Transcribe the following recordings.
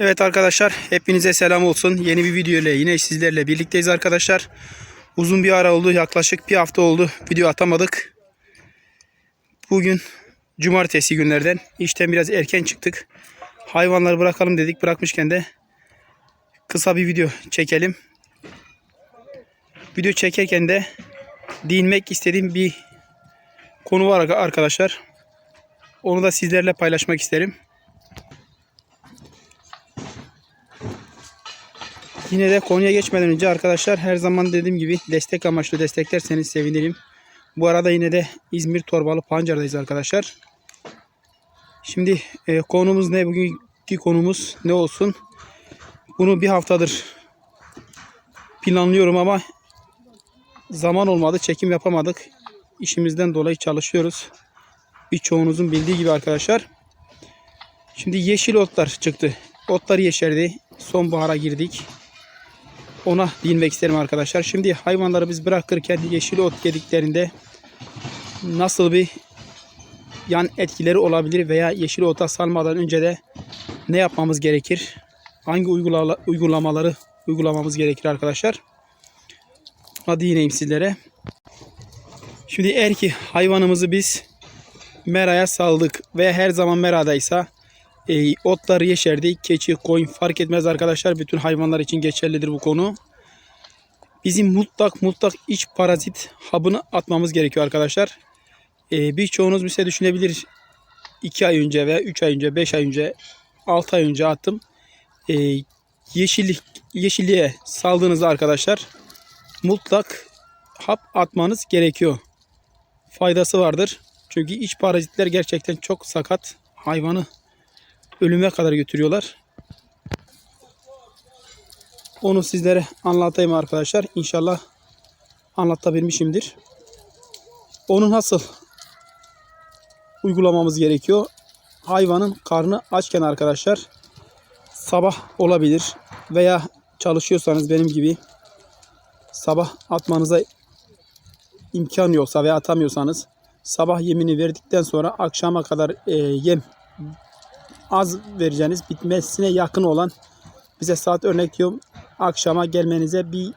Evet arkadaşlar hepinize selam olsun. Yeni bir video ile yine sizlerle birlikteyiz arkadaşlar. Uzun bir ara oldu yaklaşık bir hafta oldu video atamadık. Bugün cumartesi günlerden işten biraz erken çıktık. Hayvanları bırakalım dedik bırakmışken de kısa bir video çekelim. Video çekerken de değinmek istediğim bir konu var arkadaşlar. Onu da sizlerle paylaşmak isterim. Yine de konuya geçmeden önce arkadaşlar her zaman dediğim gibi destek amaçlı desteklerseniz sevinirim. Bu arada yine de İzmir Torbalı Pancar'dayız arkadaşlar. Şimdi e, konumuz ne? Bugünkü konumuz ne olsun? Bunu bir haftadır planlıyorum ama zaman olmadı. Çekim yapamadık. İşimizden dolayı çalışıyoruz. Birçoğunuzun bildiği gibi arkadaşlar. Şimdi yeşil otlar çıktı. Otlar yeşerdi. Sonbahara girdik ona değinmek isterim arkadaşlar. Şimdi hayvanları biz bırakırken yeşil ot yediklerinde nasıl bir yan etkileri olabilir veya yeşil ota salmadan önce de ne yapmamız gerekir? Hangi uygula uygulamaları uygulamamız gerekir arkadaşlar? Hadi değineyim sizlere. Şimdi eğer ki hayvanımızı biz meraya saldık ve her zaman meradaysa e, otları yeşerdi. Keçi, koyun fark etmez arkadaşlar. Bütün hayvanlar için geçerlidir bu konu. Bizim mutlak mutlak iç parazit habını atmamız gerekiyor arkadaşlar. E, birçoğunuz mesela düşünebilir 2 ay önce veya 3 ay önce, 5 ay önce, 6 ay önce attım. E, yeşillik, yeşilliğe saldığınızda arkadaşlar mutlak hap atmanız gerekiyor. Faydası vardır. Çünkü iç parazitler gerçekten çok sakat. Hayvanı ölüme kadar götürüyorlar. Onu sizlere anlatayım arkadaşlar. İnşallah anlatabilmişimdir. Onu nasıl uygulamamız gerekiyor? Hayvanın karnı açken arkadaşlar sabah olabilir veya çalışıyorsanız benim gibi sabah atmanıza imkan yoksa veya atamıyorsanız sabah yemini verdikten sonra akşama kadar e, yem az vereceğiniz bitmesine yakın olan bize saat örnek diyorum akşama gelmenize bir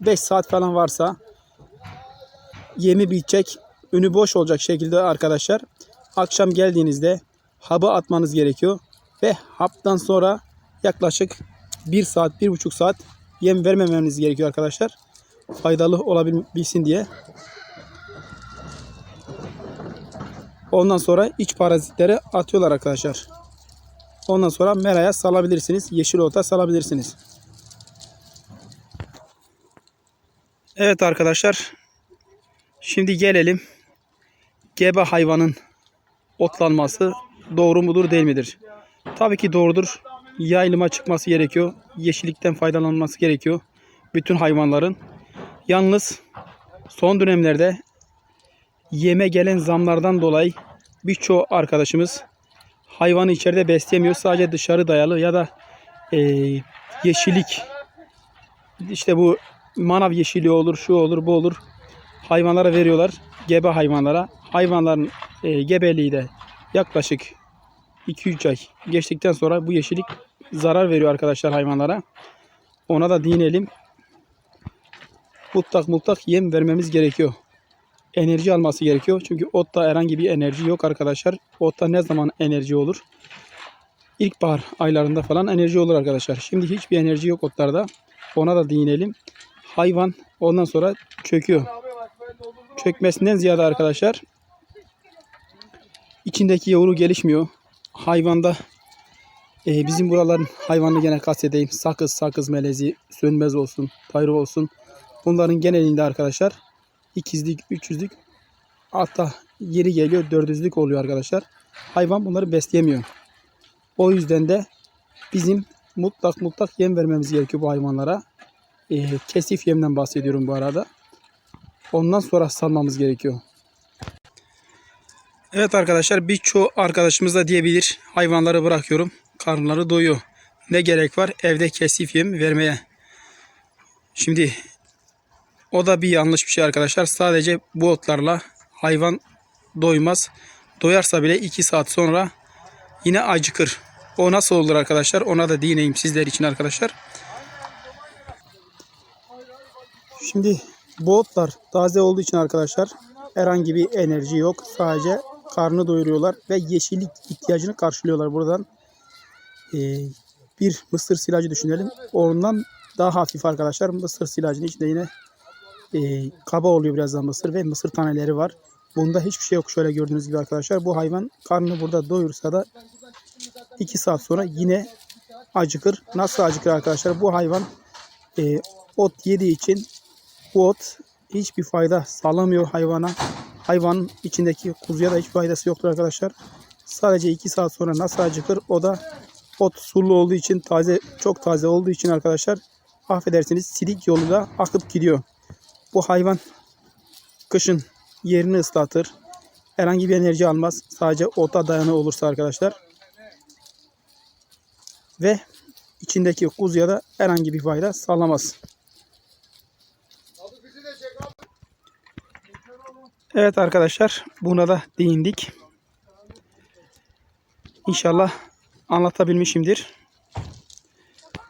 5 saat falan varsa yemi bitecek önü boş olacak şekilde arkadaşlar akşam geldiğinizde habı atmanız gerekiyor ve haptan sonra yaklaşık 1 saat 1,5 saat yem vermemeniz gerekiyor arkadaşlar faydalı olabilsin diye Ondan sonra iç parazitleri atıyorlar arkadaşlar. Ondan sonra meraya salabilirsiniz. Yeşil ota salabilirsiniz. Evet arkadaşlar. Şimdi gelelim. Gebe hayvanın otlanması doğru mudur değil midir? Tabii ki doğrudur. Yayılıma çıkması gerekiyor. Yeşillikten faydalanması gerekiyor. Bütün hayvanların. Yalnız son dönemlerde yeme gelen zamlardan dolayı birçoğu arkadaşımız hayvanı içeride besleyemiyor. Sadece dışarı dayalı ya da e, yeşillik işte bu manav yeşilliği olur, şu olur, bu olur. Hayvanlara veriyorlar. Gebe hayvanlara. Hayvanların e, gebeliği de yaklaşık 2-3 ay geçtikten sonra bu yeşillik zarar veriyor arkadaşlar hayvanlara. Ona da değinelim. Mutlak mutlak yem vermemiz gerekiyor enerji alması gerekiyor. Çünkü otta herhangi bir enerji yok arkadaşlar. Otta ne zaman enerji olur? İlkbahar aylarında falan enerji olur arkadaşlar. Şimdi hiçbir enerji yok otlarda. Ona da değinelim. Hayvan ondan sonra çöküyor. Çökmesinden ziyade arkadaşlar içindeki yavru gelişmiyor. Hayvanda e, bizim buraların hayvanını gene kastedeyim. Sakız, sakız melezi, sönmez olsun, tayrı olsun. Bunların genelinde arkadaşlar ikizlik, üçüzlük hatta yeri geliyor dördüzlük oluyor arkadaşlar. Hayvan bunları besleyemiyor. O yüzden de bizim mutlak mutlak yem vermemiz gerekiyor bu hayvanlara. E, kesif yemden bahsediyorum bu arada. Ondan sonra salmamız gerekiyor. Evet arkadaşlar birçoğu arkadaşımız da diyebilir hayvanları bırakıyorum karnları doyuyor. Ne gerek var evde kesif yem vermeye. Şimdi o da bir yanlış bir şey arkadaşlar. Sadece bu otlarla hayvan doymaz. Doyarsa bile 2 saat sonra yine acıkır. O nasıl olur arkadaşlar? Ona da değineyim sizler için arkadaşlar. Şimdi bu otlar taze olduğu için arkadaşlar herhangi bir enerji yok. Sadece karnı doyuruyorlar ve yeşillik ihtiyacını karşılıyorlar buradan. Ee, bir mısır silajı düşünelim. Ondan daha hafif arkadaşlar. Mısır silajının içinde yine e, kaba oluyor biraz daha mısır ve mısır taneleri var. Bunda hiçbir şey yok şöyle gördüğünüz gibi arkadaşlar. Bu hayvan karnını burada doyursa da 2 saat sonra yine acıkır. Nasıl acıkır arkadaşlar? Bu hayvan e, ot yediği için bu ot hiçbir fayda sağlamıyor hayvana. Hayvanın içindeki kuzuya da hiç faydası yoktur arkadaşlar. Sadece 2 saat sonra nasıl acıkır? O da ot sulu olduğu için taze çok taze olduğu için arkadaşlar affedersiniz silik yoluyla akıp gidiyor. Bu hayvan kışın yerini ıslatır. Herhangi bir enerji almaz. Sadece ota dayanı olursa arkadaşlar. Ve içindeki kuzuya da herhangi bir fayda sağlamaz. Evet arkadaşlar buna da değindik. İnşallah anlatabilmişimdir.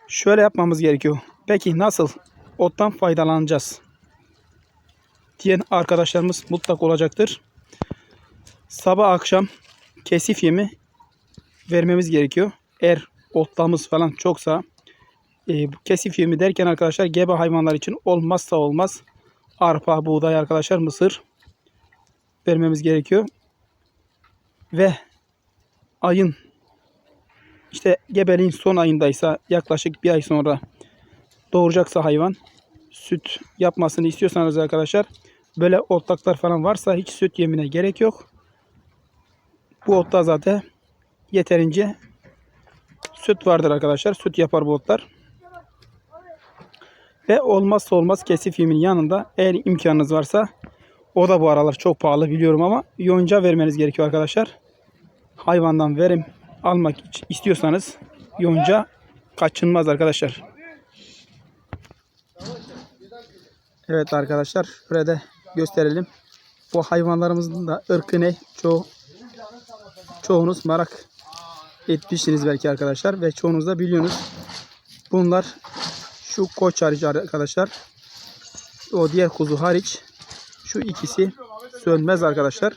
Şöyle yapmamız gerekiyor. Peki nasıl ottan faydalanacağız? Diyen arkadaşlarımız mutlak olacaktır. Sabah akşam kesif yemi vermemiz gerekiyor. Eğer otlamız falan çoksa e, kesif yemi derken arkadaşlar gebe hayvanlar için olmazsa olmaz arpa, buğday arkadaşlar mısır vermemiz gerekiyor. Ve ayın işte gebeliğin son ayındaysa yaklaşık bir ay sonra doğuracaksa hayvan süt yapmasını istiyorsanız arkadaşlar böyle otlaklar falan varsa hiç süt yemine gerek yok. Bu otta zaten yeterince süt vardır arkadaşlar. Süt yapar bu otlar. Ve olmazsa olmaz kesif yemin yanında eğer imkanınız varsa o da bu aralar çok pahalı biliyorum ama yonca vermeniz gerekiyor arkadaşlar. Hayvandan verim almak istiyorsanız yonca kaçınmaz arkadaşlar. Evet arkadaşlar şurada gösterelim. Bu hayvanlarımızın da ırkı ne? Çoğu, çoğunuz merak etmişsiniz belki arkadaşlar ve çoğunuz da biliyorsunuz. Bunlar şu koç hariç arkadaşlar. O diğer kuzu hariç şu ikisi sönmez arkadaşlar.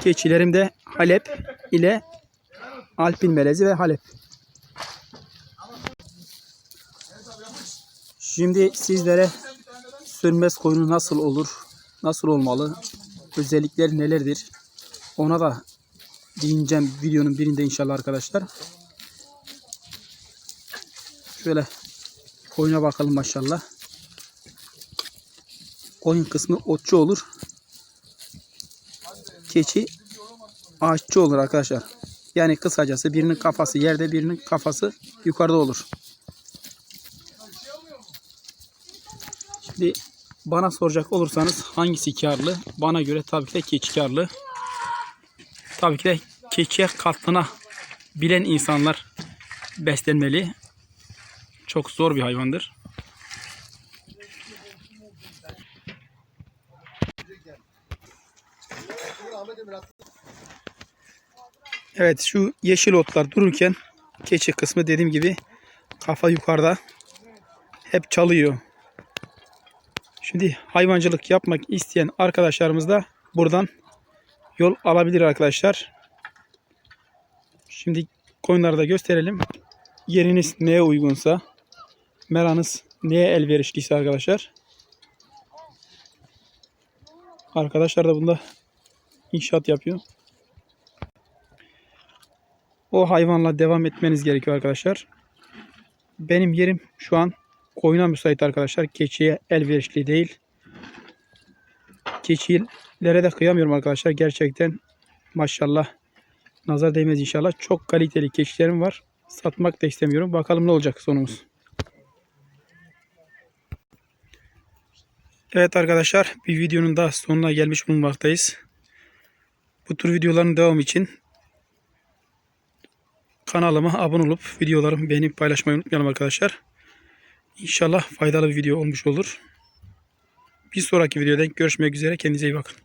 Keçilerim de Halep ile Alpin melezi ve Halep. Şimdi sizlere sönmez koyunu nasıl olur? Nasıl olmalı? Özellikleri nelerdir? Ona da değineceğim videonun birinde inşallah arkadaşlar. Şöyle koyuna bakalım maşallah. Koyun kısmı otçu olur. Keçi ağaççı olur arkadaşlar. Yani kısacası birinin kafası yerde birinin kafası yukarıda olur. Şimdi bana soracak olursanız hangisi karlı? Bana göre tabii ki de keçi karlı. Tabii ki de keçiye katlına bilen insanlar beslenmeli. Çok zor bir hayvandır. Evet şu yeşil otlar dururken keçi kısmı dediğim gibi kafa yukarıda hep çalıyor. Şimdi hayvancılık yapmak isteyen arkadaşlarımız da buradan yol alabilir arkadaşlar. Şimdi koyunları da gösterelim. Yeriniz neye uygunsa, meranız neye elverişliyse arkadaşlar. Arkadaşlar da bunda inşaat yapıyor. O hayvanla devam etmeniz gerekiyor arkadaşlar. Benim yerim şu an koyuna müsait arkadaşlar. Keçiye elverişli değil. Keçilere de kıyamıyorum arkadaşlar. Gerçekten maşallah nazar değmez inşallah. Çok kaliteli keçilerim var. Satmak da istemiyorum. Bakalım ne olacak sonumuz. Evet arkadaşlar bir videonun daha sonuna gelmiş bulunmaktayız. Bu tür videoların devamı için kanalıma abone olup videolarımı beğenip paylaşmayı unutmayalım arkadaşlar. İnşallah faydalı bir video olmuş olur. Bir sonraki videoda görüşmek üzere. Kendinize iyi bakın.